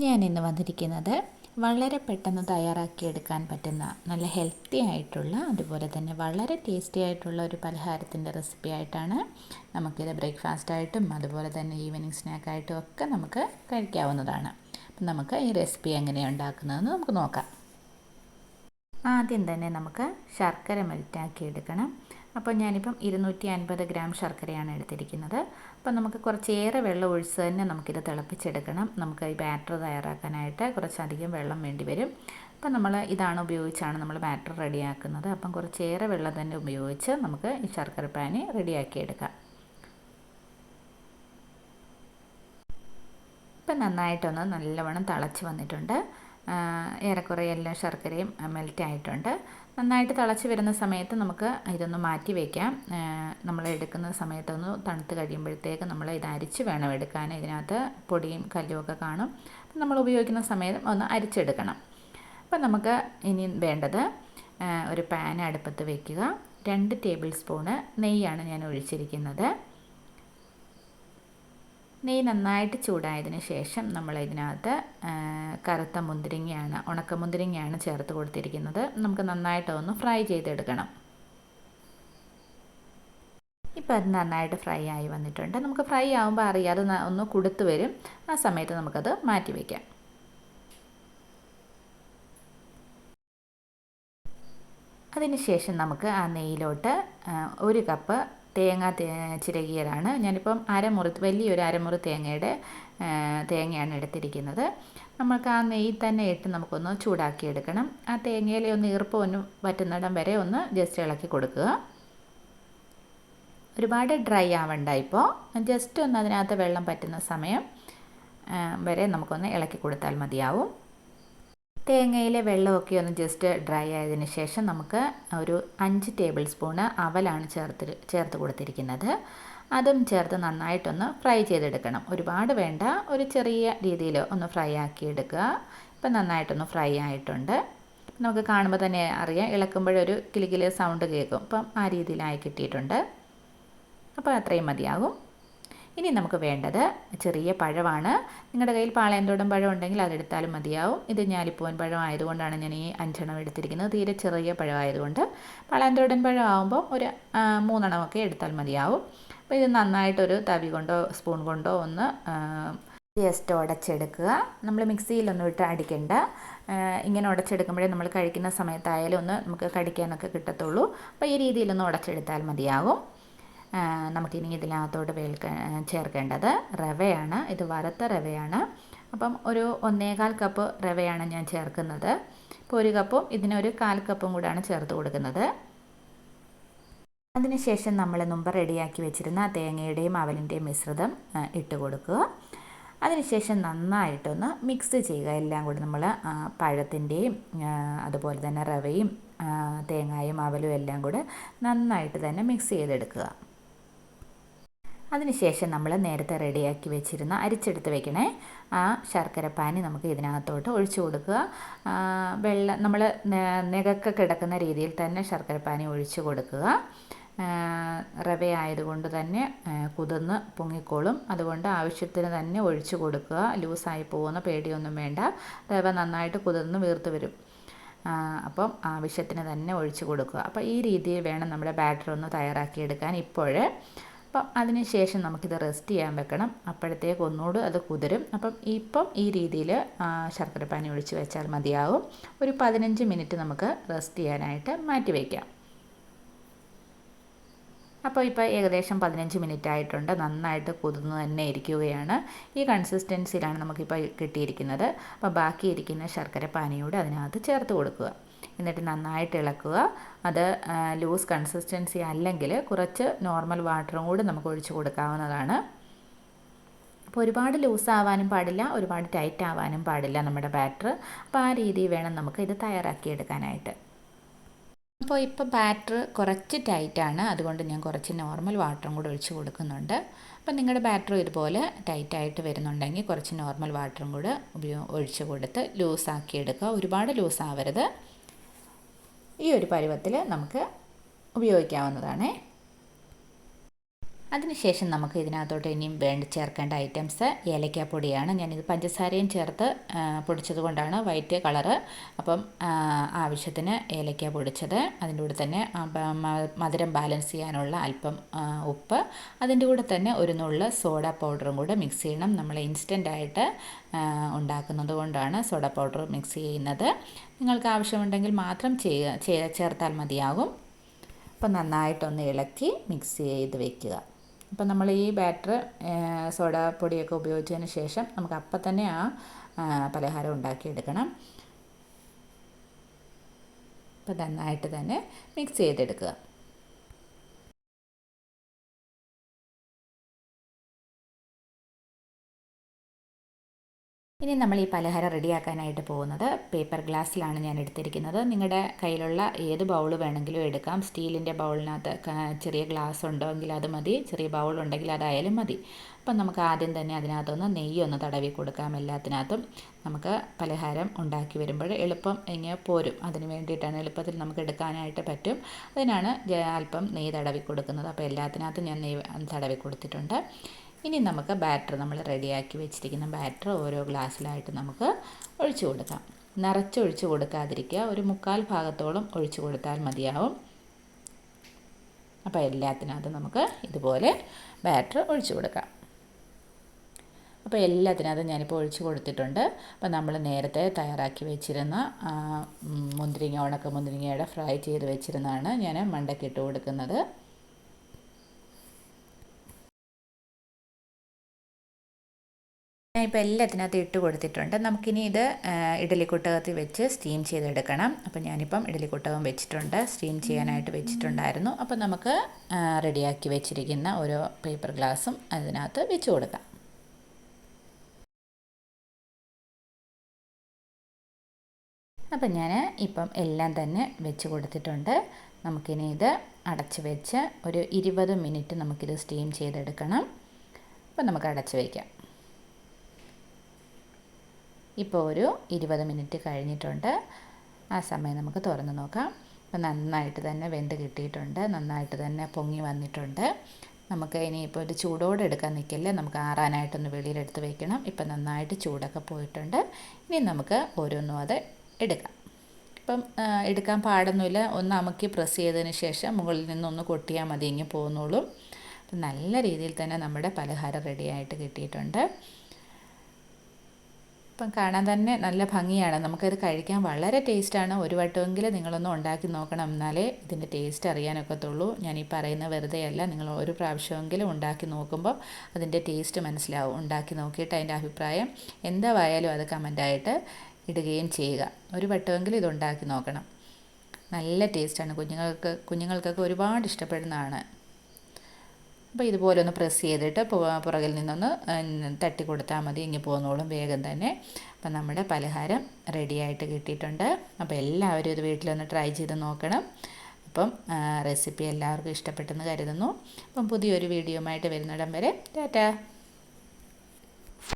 ഞാൻ ഇന്ന് വന്നിരിക്കുന്നത് വളരെ പെട്ടെന്ന് തയ്യാറാക്കിയെടുക്കാൻ പറ്റുന്ന നല്ല ഹെൽത്തി ആയിട്ടുള്ള അതുപോലെ തന്നെ വളരെ ടേസ്റ്റി ആയിട്ടുള്ള ഒരു പലഹാരത്തിന്റെ റെസിപ്പി ആയിട്ടാണ് നമുക്കിത് ബ്രേക്ക്ഫാസ്റ്റ് ആയിട്ടും അതുപോലെ തന്നെ ഈവനിങ് സ്നാക്കായിട്ടും ഒക്കെ നമുക്ക് കഴിക്കാവുന്നതാണ്. അപ്പം നമുക്ക് ഈ റെസിപ്പി എങ്ങനെയാണ് ഉണ്ടാക്കുന്നതെന്ന് നമുക്ക് നോക്കാം. ആദ്യം തന്നെ നമുക്ക് ശർക്കര മെൽറ്റാക്കി എടുക്കണം അപ്പോൾ ഞാനിപ്പം ഇരുന്നൂറ്റി അൻപത് ഗ്രാം ശർക്കരയാണ് എടുത്തിരിക്കുന്നത്. അപ്പോൾ നമുക്ക് കുറച്ചേറെ വെള്ളം ഒഴിച്ച് തന്നെ നമുക്കിത് തിളപ്പിച്ചെടുക്കണം. നമുക്ക് ഈ ബാറ്റർ തയ്യാറാക്കാനായിട്ട് കുറച്ചധികം വെള്ളം വേണ്ടി വരും. അപ്പം നമ്മൾ ഇതാണ് ഉപയോഗിച്ചാണ് നമ്മൾ ബാറ്റർ റെഡിയാക്കുന്നത്. അപ്പം കുറച്ചേറെ വെള്ളം തന്നെ ഉപയോഗിച്ച് നമുക്ക് ഈ ശർക്കര പാനി റെഡിയാക്കിയെടുക്കാം. ഇപ്പം നന്നായിട്ടൊന്ന് നല്ലവണ്ണം തിളച്ച് വന്നിട്ടുണ്ട്. ഏറെക്കുറെ എല്ലാ ശർക്കരയും മെൽറ്റ് ആയിട്ടുണ്ട്. നന്നായിട്ട് തിളച്ച് വരുന്ന സമയത്ത് നമുക്ക് ഇതൊന്ന് മാറ്റി വയ്ക്കാം നമ്മൾ എടുക്കുന്ന സമയത്തൊന്ന് തണുത്ത് കഴിയുമ്പോഴത്തേക്ക് നമ്മൾ ഇത് അരിച്ച് വേണം എടുക്കാൻ. ഇതിനകത്ത് പൊടിയും കല്ലുമൊക്കെ കാണും. നമ്മൾ ഉപയോഗിക്കുന്ന സമയത്ത് ഒന്ന് അരിച്ചെടുക്കണം. അപ്പം നമുക്ക് ഇനി വേണ്ടത് ഒരു പാൻ അടുപ്പത്ത് വയ്ക്കുക രണ്ട് ടേബിൾ സ്പൂണ് നെയ്യാണ് ഞാൻ ഒഴിച്ചിരിക്കുന്നത്. നെയ്യ് നന്നായിട്ട് ചൂടായതിന് ശേഷം നമ്മൾ ഇതിനകത്ത് കറുത്ത മുന്തിരിങ്ങയാണ് ഉണക്ക മുന്തിരിങ്ങയാണ് ചേർത്ത് കൊടുത്തിരിക്കുന്നത്. നമുക്ക് നന്നായിട്ട് ഒന്ന് ഫ്രൈ ചെയ്തെടുക്കണം. ഇപ്പോൾ അത് നന്നായിട്ട് ഫ്രൈ ആയി വന്നിട്ടുണ്ട്. നമുക്ക് ഫ്രൈ ആകുമ്പോൾ അറിയാതെ ഒന്ന് കൊടുത്തു വരും. ആ സമയത്ത് നമുക്കത് മാറ്റി വയ്ക്കാം അതിനുശേഷം നമുക്ക് ആ നെയ്യിലോട്ട് ഒരു കപ്പ് തേങ്ങ ചിരകിയതാണ്. ഞാനിപ്പം അരമുറി വലിയൊരു അരമുറി തേങ്ങയുടെ തേങ്ങയാണ് എടുത്തിരിക്കുന്നത്. നമുക്ക് ആ നെയ്യ് തന്നെ ഇട്ട് നമുക്കൊന്ന് ചൂടാക്കി എടുക്കണം ആ തേങ്ങയിലെ ഒന്ന് ഈർപ്പം ഒന്ന് പറ്റുന്നിടം വരെ ഒന്ന് ജസ്റ്റ് ഇളക്കി കൊടുക്കുക. ഒരുപാട് ഡ്രൈ ആവണ്ട ഇപ്പോൾ. ജസ്റ്റ് ഒന്ന് അതിനകത്ത് വെള്ളം പറ്റുന്ന സമയം വരെ നമുക്കൊന്ന് ഇളക്കി കൊടുത്താൽ മതിയാവും. തേങ്ങയിലെ വെള്ളമൊക്കെ ഒന്ന് ജസ്റ്റ് ഡ്രൈ ആയതിനു ശേഷം നമുക്ക് ഒരു അഞ്ച് ടേബിൾ സ്പൂണ് അവലാണ് ചേർത്ത് ചേർത്ത് കൊടുത്തിരിക്കുന്നത്. അതും ചേർത്ത് നന്നായിട്ടൊന്ന് ഫ്രൈ ചെയ്തെടുക്കണം. ഒരുപാട് വേണ്ട ഒരു ചെറിയ രീതിയിൽ ഒന്ന് ഫ്രൈ ആക്കി എടുക്കുക ഇപ്പം നന്നായിട്ടൊന്ന് ഫ്രൈ ആയിട്ടുണ്ട്. നമുക്ക് കാണുമ്പോൾ തന്നെ അറിയാം ഇളക്കുമ്പോഴൊരു കിളികിലെ സൗണ്ട് കേൾക്കും. അപ്പം ആ രീതിയിലായി കിട്ടിയിട്ടുണ്ട്. അപ്പോൾ അത്രയും മതിയാകും. ഇനി നമുക്ക് വേണ്ടത് ചെറിയ പഴമാണ്. നിങ്ങളുടെ കയ്യിൽ പാളയന്തോടൻ പഴം ഉണ്ടെങ്കിൽ അതെടുത്താലും മതിയാവും. ഇത് ഞാലിപ്പൂവൻ പഴം ആയതുകൊണ്ടാണ് ഞാൻ ഈ അഞ്ചെണ്ണം എടുത്തിരിക്കുന്നത്. തീരെ ചെറിയ പഴമായതുകൊണ്ട് പാളയന്തോടൻ പഴം ആകുമ്പോൾ ഒരു മൂന്നെണ്ണമൊക്കെ എടുത്താൽ മതിയാവും. അപ്പോൾ ഇത് നന്നായിട്ടൊരു തവി കൊണ്ടോ സ്പൂൺ കൊണ്ടോ ഒന്ന് ജസ്റ്റ് ഉടച്ചെടുക്കുക നമ്മൾ മിക്സിയിലൊന്നും ഇട്ട് അടിക്കണ്ട. ഇങ്ങനെ ഉടച്ചെടുക്കുമ്പോഴേ നമ്മൾ കഴിക്കുന്ന സമയത്തായാലും ഒന്ന് നമുക്ക് കടിക്കാനൊക്കെ കിട്ടത്തുള്ളൂ. അപ്പോൾ ഈ രീതിയിലൊന്ന് ഉടച്ചെടുത്താൽ മതിയാകും നമുക്കിനി ഇതിനകത്തോട്ട് വേൽക്ക ചേർക്കേണ്ടത് റവയാണ്. ഇത് വറുത്ത റവയാണ്. അപ്പം ഒരു ഒന്നേകാൽ കപ്പ് റവയാണ് ഞാൻ ചേർക്കുന്നത്. ഇപ്പോൾ ഒരു കപ്പും ഇതിനൊരു കാൽ കപ്പും കൂടാണ് ചേർത്ത് കൊടുക്കുന്നത്. അതിനുശേഷം നമ്മൾ മുമ്പ് റെഡിയാക്കി വെച്ചിരുന്ന തേങ്ങയുടെയും അവലിന്റെയും മിശ്രിതം ഇട്ട് കൊടുക്കുക. അതിനുശേഷം നന്നായിട്ടൊന്ന് മിക്സ് ചെയ്യുക. എല്ലാം കൂടി നമ്മൾ പഴത്തിന്റെയും അതുപോലെ തന്നെ റവയും തേങ്ങായും അവലും എല്ലാം കൂടെ നന്നായിട്ട് തന്നെ മിക്സ് ചെയ്തെടുക്കുക. അതിനുശേഷം നമ്മൾ നേരത്തെ റെഡിയാക്കി വെച്ചിരുന്ന അരിച്ചെടുത്ത് വെക്കണേ. ആ ശർക്കര പാനി നമുക്ക് ഇതിനകത്തോട്ട് ഒഴിച്ചു കൊടുക്കുക. വെള്ളം നമ്മൾ നികക്ക കിടക്കുന്ന രീതിയിൽ തന്നെ ശർക്കര പാനി ഒഴിച്ചു കൊടുക്കുക. റവ ആയതുകൊണ്ട് തന്നെ കുതിർന്ന് പൊങ്ങിക്കോളും. അതുകൊണ്ട് ആവശ്യത്തിന് തന്നെ ഒഴിച്ചു കൊടുക്കുക. ലൂസായി പോകുന്ന പേടിയൊന്നും വേണ്ട. റവ നന്നായിട്ട് കുതിർന്ന് വീർത്ത് വരും. അപ്പം ആവശ്യത്തിന് തന്നെ ഒഴിച്ചു കൊടുക്കുക. അപ്പോൾ ഈ രീതിയിൽ വേണം നമ്മുടെ ബാറ്റർ ഒന്ന് തയ്യാറാക്കിയെടുക്കാൻ ഇപ്പോഴേ. അപ്പം അതിന് ശേഷം നമുക്കിത് റെസ്റ്റ് ചെയ്യാൻ വെക്കണം. അപ്പോഴത്തേക്ക് ഒന്നുകൂടെ അത് കുതിരും. അപ്പം ഇപ്പം ഈ രീതിയിൽ ശർക്കരപ്പാനി ഒഴിച്ച് വെച്ചാൽ മതിയാവും. ഒരു പതിനഞ്ച് മിനിറ്റ് നമുക്ക് റെസ്റ്റ് ചെയ്യാനായിട്ട് മാറ്റി വയ്ക്കാം അപ്പോൾ ഇപ്പോൾ ഏകദേശം പതിനഞ്ച് മിനിറ്റ് ആയിട്ടുണ്ട്. നന്നായിട്ട് കുതിർന്ന് തന്നെ ഇരിക്കുകയാണ്. ഈ കൺസിസ്റ്റൻസിയിലാണ് നമുക്കിപ്പോൾ കിട്ടിയിരിക്കുന്നത്. അപ്പോൾ ബാക്കിയിരിക്കുന്ന ശർക്കര പാനിയോട് അതിനകത്ത് ചേർത്ത് കൊടുക്കുക. എന്നിട്ട് നന്നായിട്ട് ഇളക്കുക. അത് ലൂസ് കൺസിസ്റ്റൻസി അല്ലെങ്കിൽ കുറച്ച് നോർമൽ വാട്ടറും കൂടി നമുക്ക് ഒഴിച്ചു കൊടുക്കാവുന്നതാണ്. അപ്പോൾ ഒരുപാട് ലൂസ് ആവാനും പാടില്ല ഒരുപാട് ടൈറ്റ് ആവാനും പാടില്ല നമ്മുടെ ബാറ്റർ അപ്പോൾ ആ രീതിയിൽ വേണം നമുക്ക് ഇത് തയ്യാറാക്കിയെടുക്കാനായിട്ട് അപ്പോൾ ഇപ്പോൾ ബാറ്റർ കുറച്ച് ടൈറ്റാണ് അതുകൊണ്ട് ഞാൻ കുറച്ച് നോർമൽ വാട്ടറും കൂടി ഒഴിച്ച് കൊടുക്കുന്നുണ്ട്. അപ്പോൾ നിങ്ങളുടെ ബാറ്റർ ഇതുപോലെ ടൈറ്റായിട്ട് വരുന്നുണ്ടെങ്കിൽ കുറച്ച് നോർമൽ വാട്ടറും കൂടെ ഒഴിച്ച് കൊടുത്ത് ലൂസാക്കി എടുക്കുക. ഒരുപാട് ലൂസ് ആവരുത്. ഈ ഒരു പരുവത്തിൽ നമുക്ക് ഉപയോഗിക്കാവുന്നതാണ്. അതിനുശേഷം നമുക്ക് ഇതിനകത്തോട്ട് ഇനിയും വേണ്ടി ചേർക്കേണ്ട ഐറ്റംസ് ഏലക്കാപ്പൊടിയാണ്. ഞാനിത് പഞ്ചസാരയും ചേർത്ത് പൊടിച്ചത് കൊണ്ടാണ് വൈറ്റ് കളറ്. അപ്പം ആവശ്യത്തിന് ഏലക്ക പൊടിച്ചത്. അതിന്റെ കൂടെ തന്നെ മധുരം ബാലൻസ് ചെയ്യാനുള്ള അല്പം ഉപ്പ്. അതിന്റെ കൂടെ തന്നെ ഒരു നുള്ള സോഡ പൗഡറും കൂടെ മിക്സ് ചെയ്യണം. നമ്മൾ ഇൻസ്റ്റന്റായിട്ട് ഉണ്ടാക്കുന്നത് കൊണ്ടാണ് സോഡ പൗഡർ മിക്സ് ചെയ്യുന്നത്. നിങ്ങൾക്ക് ആവശ്യമുണ്ടെങ്കിൽ മാത്രം ചേർത്താൽ മതിയാകും. അപ്പം നന്നായിട്ടൊന്ന് ഇളക്കി മിക്സ് ചെയ്ത് വെക്കുക. അപ്പം നമ്മൾ ഈ ബാറ്റർ സോഡ പൊടിയൊക്കെ ഉപയോഗിച്ചതിന് ശേഷം നമുക്ക് അപ്പം തന്നെ ആ പലഹാരം ഉണ്ടാക്കിയെടുക്കണം. അപ്പം നന്നായിട്ട് തന്നെ മിക്സ് ചെയ്തെടുക്കുക. ഇനി നമ്മൾ ഈ പലഹാരം റെഡിയാക്കാനായിട്ട് പോകുന്നത് പേപ്പർ ഗ്ലാസ്സിലാണ് ഞാൻ എടുത്തിരിക്കുന്നത്. നിങ്ങളുടെ കയ്യിലുള്ള ഏത് ബൗൾ വേണമെങ്കിലും എടുക്കാം. സ്റ്റീലിന്റെ ബൗളിനകത്ത് ചെറിയ ഗ്ലാസ് ഉണ്ടെങ്കിൽ അത് മതി. ചെറിയ ബൗൾ ഉണ്ടെങ്കിൽ അതായാലും മതി. അപ്പം നമുക്ക് ആദ്യം തന്നെ അതിനകത്തൊന്ന് നെയ്യ് ഒന്ന് തടവി കൊടുക്കാം എല്ലാത്തിനകത്തും. നമുക്ക് പലഹാരം ഉണ്ടാക്കി വരുമ്പോൾ എളുപ്പം ഇങ്ങനെ പോരും. അതിന് വേണ്ടിയിട്ടാണ് എളുപ്പത്തിൽ നമുക്ക് എടുക്കാനായിട്ട് പറ്റും. അതിനാണ് അല്പം നെയ്യ് തടവി കൊടുക്കുന്നത്. അപ്പോൾ എല്ലാത്തിനകത്തും ഞാൻ നെയ്യ് തടവി കൊടുത്തിട്ടുണ്ട്. ഇനി നമുക്ക് ബാറ്റർ നമ്മൾ റെഡിയാക്കി വെച്ചിരിക്കുന്ന ബാറ്റർ ഓരോ ഗ്ലാസ്സിലായിട്ട് നമുക്ക് ഒഴിച്ചു കൊടുക്കാം. നിറച്ചൊഴിച്ചു കൊടുക്കാതിരിക്കുക. ഒരു മുക്കാൽ ഭാഗത്തോളം ഒഴിച്ചു കൊടുത്താൽ മതിയാവും. അപ്പോൾ എല്ലാത്തിനകത്തും നമുക്ക് ഇതുപോലെ ബാറ്റർ ഒഴിച്ചു കൊടുക്കാം. അപ്പോൾ എല്ലാത്തിനകത്തും ഞാനിപ്പോൾ ഒഴിച്ചു കൊടുത്തിട്ടുണ്ട്. അപ്പോൾ നമ്മൾ നേരത്തെ തയ്യാറാക്കി വെച്ചിരുന്ന മുന്തിരിങ്ങ ഉണക്ക മുന്തിരിങ്ങയുടെ ഫ്രൈ ചെയ്ത് വെച്ചിരുന്നതാണ് ഞാൻ മണ്ടയ്ക്ക് ഇട്ട് കൊടുക്കുന്നത്. ഞാൻ ഇപ്പോൾ എല്ലാത്തിനകത്ത് ഇട്ട് കൊടുത്തിട്ടുണ്ട്. നമുക്കിനി ഇത് ഇഡലിക്കുട്ടകത്തിൽ വെച്ച് സ്റ്റീം ചെയ്തെടുക്കണം. അപ്പോൾ ഞാനിപ്പം ഇഡലിക്കുട്ടകം വെച്ചിട്ടുണ്ട്. സ്റ്റീം ചെയ്യാനായിട്ട് വെച്ചിട്ടുണ്ടായിരുന്നു. അപ്പോൾ നമുക്ക് റെഡിയാക്കി വെച്ചിരിക്കുന്ന ഓരോ പേപ്പർ ഗ്ലാസും അതിനകത്ത് വെച്ച് കൊടുക്കാം. അപ്പം ഞാൻ ഇപ്പം എല്ലാം തന്നെ വെച്ച് കൊടുത്തിട്ടുണ്ട്. നമുക്കിനി ഇത് അടച്ച് വെച്ച് ഒരു ഇരുപത് മിനിറ്റ് നമുക്കിത് സ്റ്റീം ചെയ്തെടുക്കണം. അപ്പം നമുക്ക് അടച്ച് വയ്ക്കാം ഇപ്പോൾ ഒരു ഇരുപത് മിനിറ്റ് കഴിഞ്ഞിട്ടുണ്ട്. ആ സമയം നമുക്ക് തുറന്ന് നോക്കാം. അപ്പോൾ നന്നായിട്ട് തന്നെ വെന്ത് കിട്ടിയിട്ടുണ്ട്. നന്നായിട്ട് തന്നെ പൊങ്ങി വന്നിട്ടുണ്ട്. നമുക്ക് ഇനിയിപ്പോൾ ഒരു ചൂടോടെ എടുക്കാൻ നിൽക്കില്ല? നമുക്ക് ആറാനായിട്ടൊന്ന് വെളിയിലെടുത്ത് വെക്കണം. ഇപ്പം നന്നായിട്ട് ചൂടൊക്കെ പോയിട്ടുണ്ട്. ഇനി നമുക്ക് ഓരോന്നും അത് എടുക്കാം. ഇപ്പം എടുക്കാൻ പാടൊന്നുമില്ല. ഒന്ന് അമുക്കി പ്രസ് ചെയ്തതിന് ശേഷം മുകളിൽ നിന്നൊന്ന് കൊട്ടിയാൽ മതി. ഇങ്ങനെ പോകുന്നുള്ളൂ നല്ല രീതിയിൽ തന്നെ നമ്മുടെ പലഹാരം റെഡിയായിട്ട് കിട്ടിയിട്ടുണ്ട്. ഇപ്പം കാണാൻ തന്നെ നല്ല ഭംഗിയാണ്. നമുക്കത് കഴിക്കാൻ വളരെ ടേസ്റ്റാണ്. ഒരു വട്ടമെങ്കിലും നിങ്ങളൊന്ന് ഉണ്ടാക്കി നോക്കണം. എന്നാലേ ഇതിന്റെ ടേസ്റ്റ് അറിയാനൊക്കത്തുള്ളൂ. ഞാൻ ഈ പറയുന്ന വെറുതെയല്ല. നിങ്ങൾ ഒരു പ്രാവശ്യമെങ്കിലും ഉണ്ടാക്കി നോക്കുമ്പോൾ അതിന്റെ ടേസ്റ്റ് മനസ്സിലാവും. ഉണ്ടാക്കി നോക്കിയിട്ട് അതിന്റെ അഭിപ്രായം എന്തായാലും അത് കമന്റായിട്ട് ഇടുകയും ചെയ്യുക. ഒരു വട്ടമെങ്കിലും ഇത് ഉണ്ടാക്കി നോക്കണം. നല്ല ടേസ്റ്റാണ്. കുഞ്ഞുങ്ങൾക്ക് കുഞ്ഞുങ്ങൾക്കൊക്കെ ഒരുപാട് ഇഷ്ടപ്പെടുന്നതാണ്. അപ്പോൾ ഇതുപോലെ ഒന്ന് പ്രസ് ചെയ്തിട്ട് പുറകിൽ നിന്നൊന്ന് തട്ടി കൊടുത്താൽ മതി. ഇങ്ങനെ പോകുന്നോളും വേഗം തന്നെ. അപ്പം നമ്മുടെ പലഹാരം റെഡിയായിട്ട് കിട്ടിയിട്ടുണ്ട്. അപ്പോൾ എല്ലാവരും ഇത് വീട്ടിലൊന്ന് ട്രൈ ചെയ്ത് നോക്കണം. അപ്പം റെസിപ്പി എല്ലാവർക്കും ഇഷ്ടപ്പെട്ടെന്ന് കരുതുന്നു. അപ്പം പുതിയൊരു വീഡിയോ ആയിട്ട് വരുന്നിടം വരെ. ടാറ്റാ.